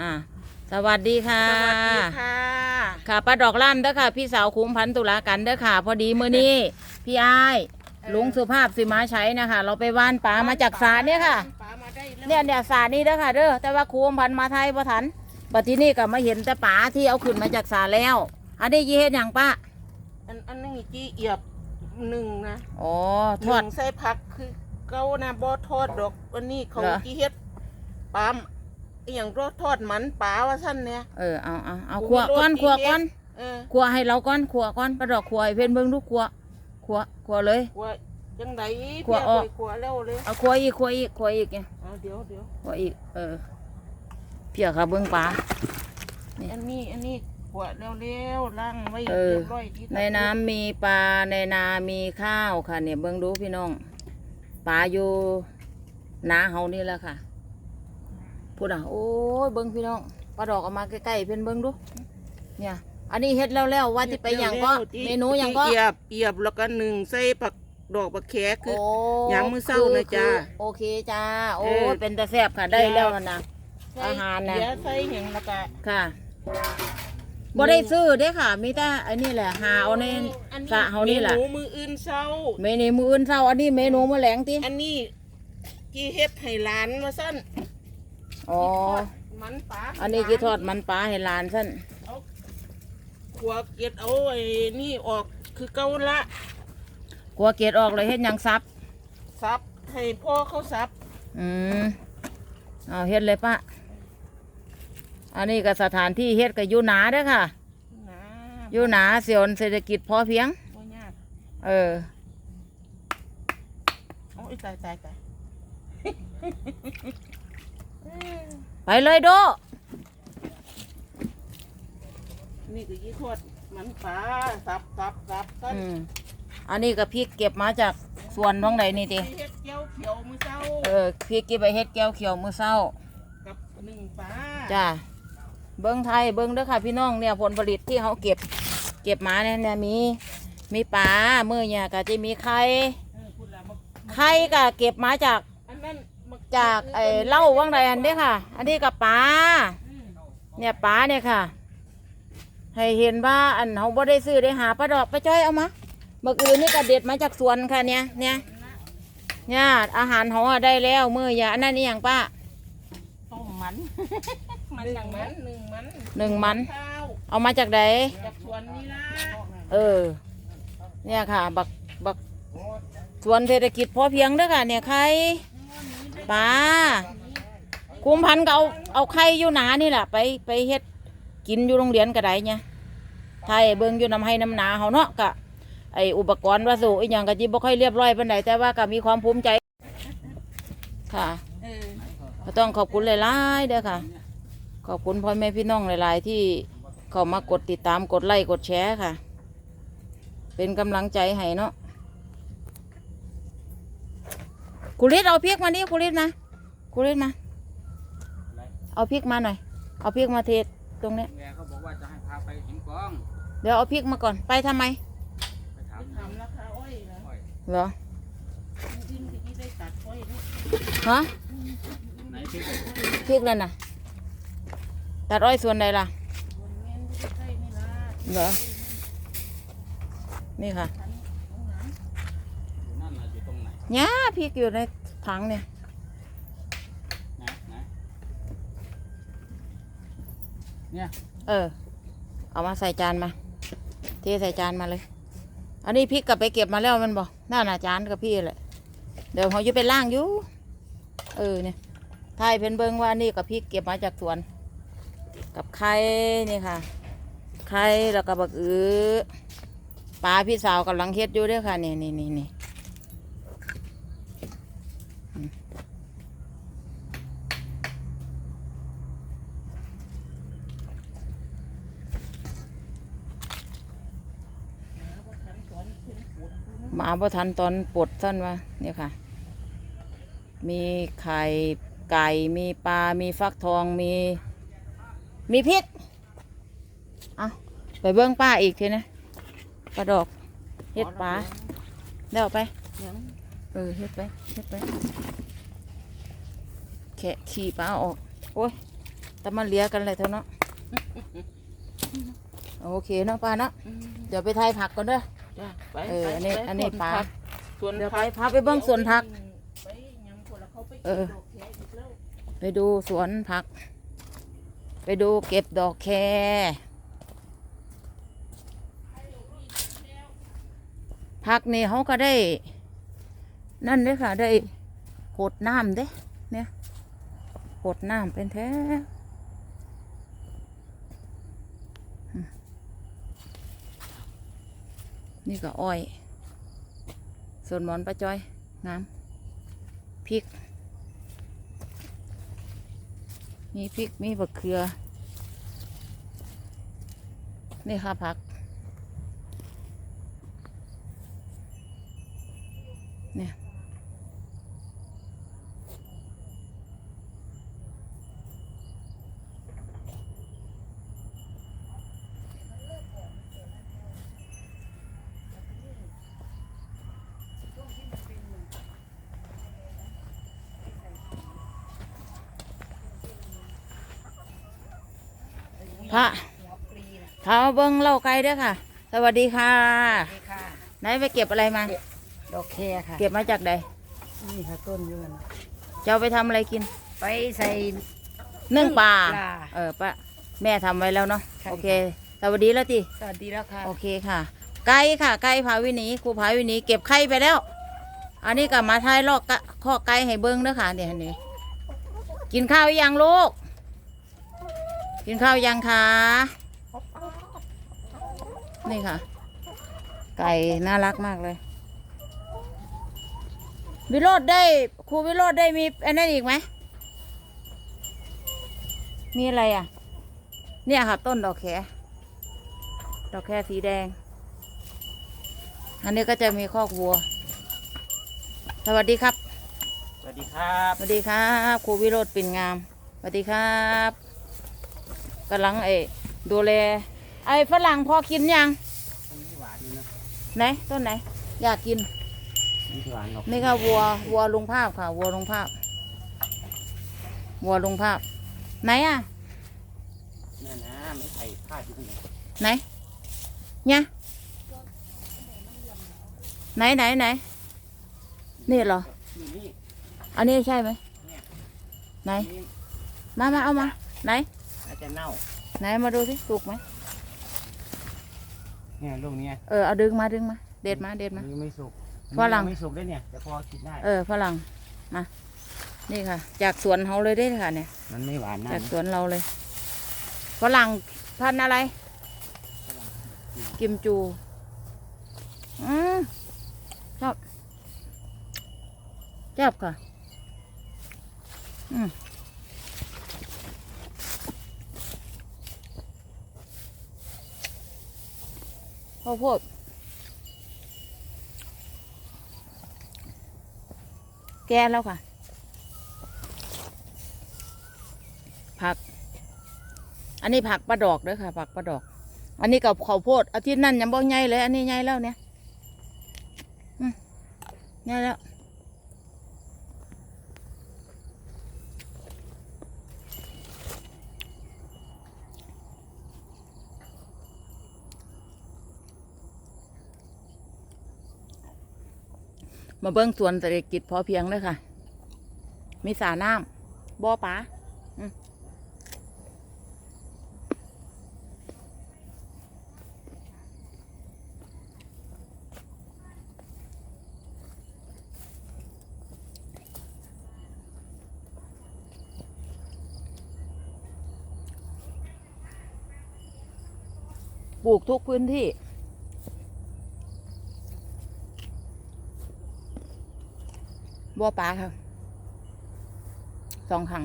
อ่าสวัสดีค่ะ สวัสดีค่ะ ค่ะป้าดอกล่ำเด้อค่ะ พี่สาวคุ้มพันตุลากันเด้อค่ะ พอดีมื้อนี้ พี่อ้ายลุงสุภาพสิมาใช้นะคะ เราไปว่านปลามาจากสาเนี่ยค่ะปลามาได้แล้วเนี่ยเนี่ยสานี่เด้อค่ะเด้อแต่ว่าครูอมพันธุ์มาไทยพอทันบัดทีนี้ก็มาเห็นแต่ป๋าที่เอาขึ้นมาจากสาแล้ว อันนี้ยี่เฮ็ดหยังป้าอันอันนี้จีเอียบหนึ่งนะอ๋อหทอดนึ่งใส่ผักคือเก้านะบ่ทอดดอกอันนี้เขาเหรอจีเฮ็ดปลา อหย่างรสทอดมันปลาว่าสั้นเนี่ย เออเอาเอาเอากูขัวก้อนมีโรตีขัวก้อนเออขัวให้เราก้อนขัวก้อนป้าดอกขัวให้เพื่อนเบิ่งลูกขัวขัวขัวเลยกลัวจังไดกลัวออกกลัวแล้วเลยเอาขัวอีกขัวอีกขัวอีกเนี่ยเอาเดี๋ยวเดี๋ยวขัวอีกเออเพียค่ะเบิ่งปลาอันนี้อันนี้กลัวแล้วแล้วล้างไว้เออเรียบร้อยที่ในน้ำมีปลาในนามีข้าวค่ะเนี่ยเบิ่งดูพี่น้องปลาอยู่นาเฮานี่แหละค่ะ พูดอะโอ้ยเบิ่งพี่น้องปลาดอกเอามาใกล้ๆเพิ่นเบิ่งดูเนี่ย อันนี้เฮ็ดแล้วแล้วว่าที่ไปหยังก็แล้วที่เมนูหยังก็ที่เอียบเอียบแล้วก็หนึ่งใส่ผักดอกบักแขคือโอ้หยังมื้อเช้าน่ะจ้าคือโอเคจ้าโอ้เออเป็นตาแซ่บค่ะได้แล้วนะอาหารน่ะเดี๋ยวใส่หยังแล้วก็ค่ะบ่ได้ซื้อเด้อค่ะมีแต่อันนี้แหละหาเอาในสระเฮานี่แหละเมนูมืออื่นเช้าเมนูมื้ออื่นเช้าอันนี้เมนูมื้อแลงติอันนี้กี่เฮ็ดให้หลานว่าซั่น อ๋อ มันปลาอันนี้กี่ทอดมันปลาให้หลานซั่นเอาขัวเกล็ดเอาไอ้นี่ออกคือเก่าละกลัวเกลียดออกเลยเฮ็ดหยังซับ ซับให้พ่อเขาซับอืมเอาเฮ็ดเลยป้าอันนี้ก็สถานที่เฮ็ดก็อยู่หนาเด้อค่ะ นะอยู่หนาเสียนเศรษฐกิจพอเพียง บ่ยากเออ โอ้ยตายตายตาย ไปเลยโด นี่ก็ยี่ทอดมันปลาซับซับซับกันอืมอันนี้ก็พริกเก็บมาจากสวนท้องไหนนี่ติเฮ็ดเจียวเขียวมือเช้าเออพริกเก็บไปเฮ็ดแก้วเขียวมื้อเช้า กับหนึ่งปลาจ้าเบิ้งไทยเบิ้งเด้อค่ะพี่น้องเนี่ยผลผลิตที่เขาเก็บ เก็บมาเนี่ยเนี่ยมีมีปลาเมื่อเนี่ยก็จะมีไข่เออพูดละมักไข่ก็เก็บมาจากอันนั้นมั จากไอ้เหล้าว่างใดอันเด้อค่ะ อันนี้กับปลาอืมเนี่ยปลาเนี่ยค่ะ ให้เห็นว่าอันเขาบ่ได้ซื้อได้หาปลาดอกปลาจ้อยเอามาเมื่อคืนนี่ก็เด็ดมาจากสวนค่ะเนี่ยเนี่ยเนี่ยอาหารเขาอะได้แล้วมื้อยาอันนั้นนี่อย่างป้าต้มมันมันหนึ่งมันหนึ่งมันหนึ่งมันข้าวเอามาจากไหนจากสวนนี่ละเออ เนี่ยค่ะ บักบักสวนเศรษฐกิจพอเพียงเด้อค่ะ เนี่ยไข่ ปลาคุมพันก็เอาเอาไข่อยู่หนานี่แหละไปไปเฮ็ดกินอยู่โรงเรียนก็ได้เนี่ยไทยเบิ่งอยู่น้ำให้น้ำหนาเขาเนาะกะไออุปกรณ์วัสดุอีหยังก็จิบ่ค่อยเรียบร้อยปานใดแต่ว่าก็มีความภูมิใจ ค่ะก็ต้องขอบคุณหลายๆเด้อค่ะ ขอบคุณพ่อแม่พี่น้องหลาย ๆ ที่เข้ามากดติดตามกดไลค์กดแชร์ค่ะ เป็นกำลังใจให้เนาะ กุลิศเอาพริกมานี่กุลิศมากุลิศมา เอาพริกมาหน่อย เอาพริกมาเทตรงเนี้ยแม่เขาบอกว่าจะให้พาไปหินกองเดี๋ยวเอาพริกมาก่อนไปทำไมไปถามทำราคาอ้อยนะอ้อยเหรอจริงๆที่ได้ตัดอ้อยนะฮะไหนที่พริกนั่นน่ะตัดอ้อยส่วนใดล่ะวันแม่นที่ใกล้นี่ละเหรอนี่ค่ะ อยู่นั่นน่ะอยู่ตรงไหนเนี่ยพริกอยู่ในถังเนี่ยนะนะเนี่ยเออ เอามาใส่จานมาเทใส่จานมาเลย อันนี้พริกกลับไปเก็บมาแล้วแมันบอกน่าหนาจานกับพี่แหละเดี๋ยวเขาจะไปล่างอยู่ เออเนี่ยทายเพิ่นเบิ้งว่านี่กับพริกเก็บมาจากสวน กับไข่นี่ค่ะ ไข่แล้วก็บักอือปลาพี่สาวกำลังเฮ็ดอยู่เด้วยค่ะนี่นี่นี่นี่อืมหมา บ่ทันตอนปลดสั้นว่าเนี่ยค่ะ มีไข่ไก่มีปลา มีฟักทองมี มีพริกเอาไปเบิ้องป้าอีกทีนะปลาดอกเฮ็ดปลาเดี๋ยวเอไปเออเฮ็ดไปเฮ็ดไปแคะขี่ปลาออก โอ้ยแต่มาเลียกันเลยเท่าเนาะโอเคเนาะป้าเนาะเดี๋ยวไปทายผักก่อนเด้อ จ้ะไปเออไปอันนี้ไปอันนี้สวปลาผักสวนเดี๋ยวไปผักพาไปเบิ้งสวนผัก ไปยังคนละเขาไปเออดอกแคอีกแล้วไปดูสวนผัก ไปดูเก็บดอกแค ผักนี่เขาก็ได้ นั่นเด้อค่ะ ได้หดน้ำเด้เนี่ยหดน้ำเป็นแท้อืม นี่ก็อ้อย ส่วนหมอนปลาจ้อยงามพริก มีพริก มีบักเขือ นี่ค่ะผัก เนี่ย พระพามาเบิ้งเล่าไก่เด้อค่ะ สวัสดีค่ะค่ะไหนไปเก็บอะไรมาดอกแคค่ะ เก็บมาจากใดนี่ค่ะต้นอยืนจะเอาไปทำอะไรกิน ไปใส่นึ่งปลาปลาเออปะแม่ทำไว้แล้วเนาะใช่โอเค สวัสดีแล้วติสวัสดีแล้วค่ะโอเคค่ะไก่ค่ะไก่พาวินีครูพาวินีเก็บไข่ไปแล้ว อันนี้ก็มาทายลอกกะข้อไก่ให้เบิ้งเด้อค่ะเนี่ยนี่กินข้าวหรือยังลูก กินข้าวยังคะ นี่ค่ะ ไก่น่ารักมากเลย วิโรธได้ครูวิโรธได้มีอันนั้นอีกไหม มีอะไรอะ เนี่ยค่ะ ต้นดอกแคดอกแคสีแดง อันนี้ก็จะมีคอกวัว สวัสดีครับ สวัสดีครับ สวัสดีครับ ครูวิโรธปิ่นงาม สวัสดีครับ กำลังเอดูแลไอ้ฝรั่งพอกินยังมันไม่หวานนี่นะไหนต้นไหน อยากกินไม่หวานหรอกนี่ค่ะวัววัวลุงภาพค่ะ วัวลุงภาพ วัวลุงภาพ ไหนอะเนี่ยนะไม่ใส่ผ้าที่ตรงไหนไหนเนี่ยไหนไหนไหนนี่เหรออยู่นี่อันนี้ใช่ไหมเนี่ยไหนนี่มามาเอามา ไหนน่า จะเน่าไหนมาดูสิสุกไหมเนี่ยลูกเนี้ยเออเอาดึงมาดึงมา เด็ดมาเด็ดมา ยังไม่สุกฝรั่ง ยังไม่สุกด้วยเนี่ยแต่พอกินได้ เออฝรั่งมานี่ค่ะ จากสวนเขาเลยได้ค่ะ เนี่ย มันไม่หวานนะจากสวนเราเลยฝรั่งพันธุ์อะไร กิมจู อืมชอบชอบค่ะ อืม ข้าวโพดแก่แล้วค่ะ ผัก อันนี้ผักปลาดอกด้วยค่ะ ผักปลาดอก อันนี้กับข้าวโพดอาทิตย์นั่นยังบ่ใหญ่เลย อันนี้ใหญ่แล้วเนี่ยใหญ่แล้ว มาเบิ้งสวนเศรษฐกิจพอเพียงเลยค่ะ มีสาน้ำบ่อปลาปลูกทุกพื้นที่ บัวปลาค่ะสองครั้ง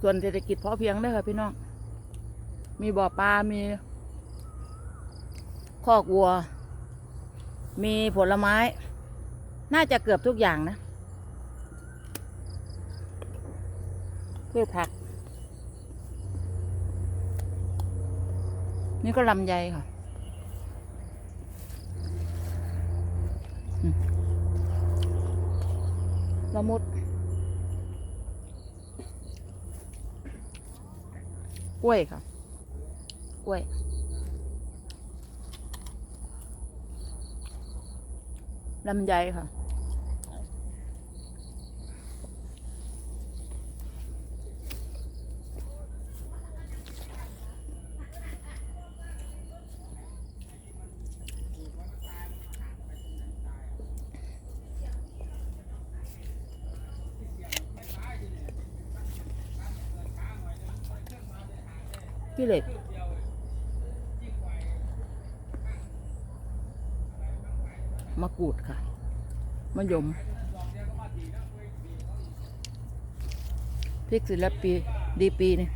ส่วนเศรษฐกิจพอเพียงเด้ค่ะพี่น้อง มีบ่อปลา มีคอกวัว มีผลไม้ น่าจะเกือบทุกอย่างนะพืชผัก นี่ก็ลำไยค่ะ ละมุด กล้วยค่ะ กล้วย ลำไยค่ะ พี่เหล็ก มะกรูดค่ะ มะยม พริกศิลปีดีปีนี่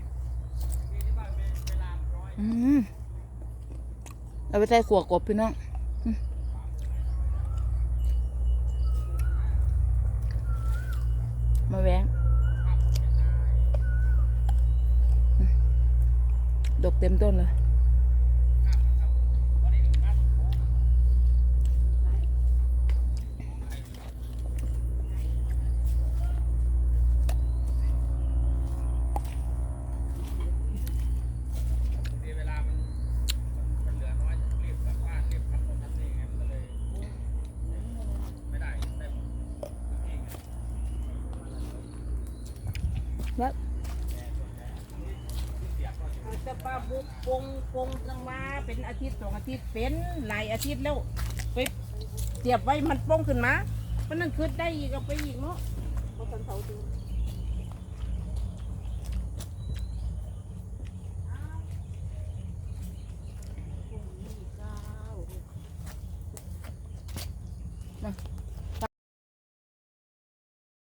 อืมเอาไปใส่ขวดกบพี่น้องอืมมาแวง ดกเต็มต้นเลย เวลามันมันเหลือน้อยรีบกลับบ้านรีบทำโน่นทำนี่ไงมันก็เลยไม่ได้ได้หมด แล้ว แต่ป้า บุกปงปงตั้งมาเป็นอาทิตย์สองอาทิตย์เป็นหลายอาทิตย์แล้วไปเสียบไว้มันป้งขึ้นมาเพราะนั่นคืดได้อีกเอาไปอีกเนาะเพราะตอนเสาร์ดู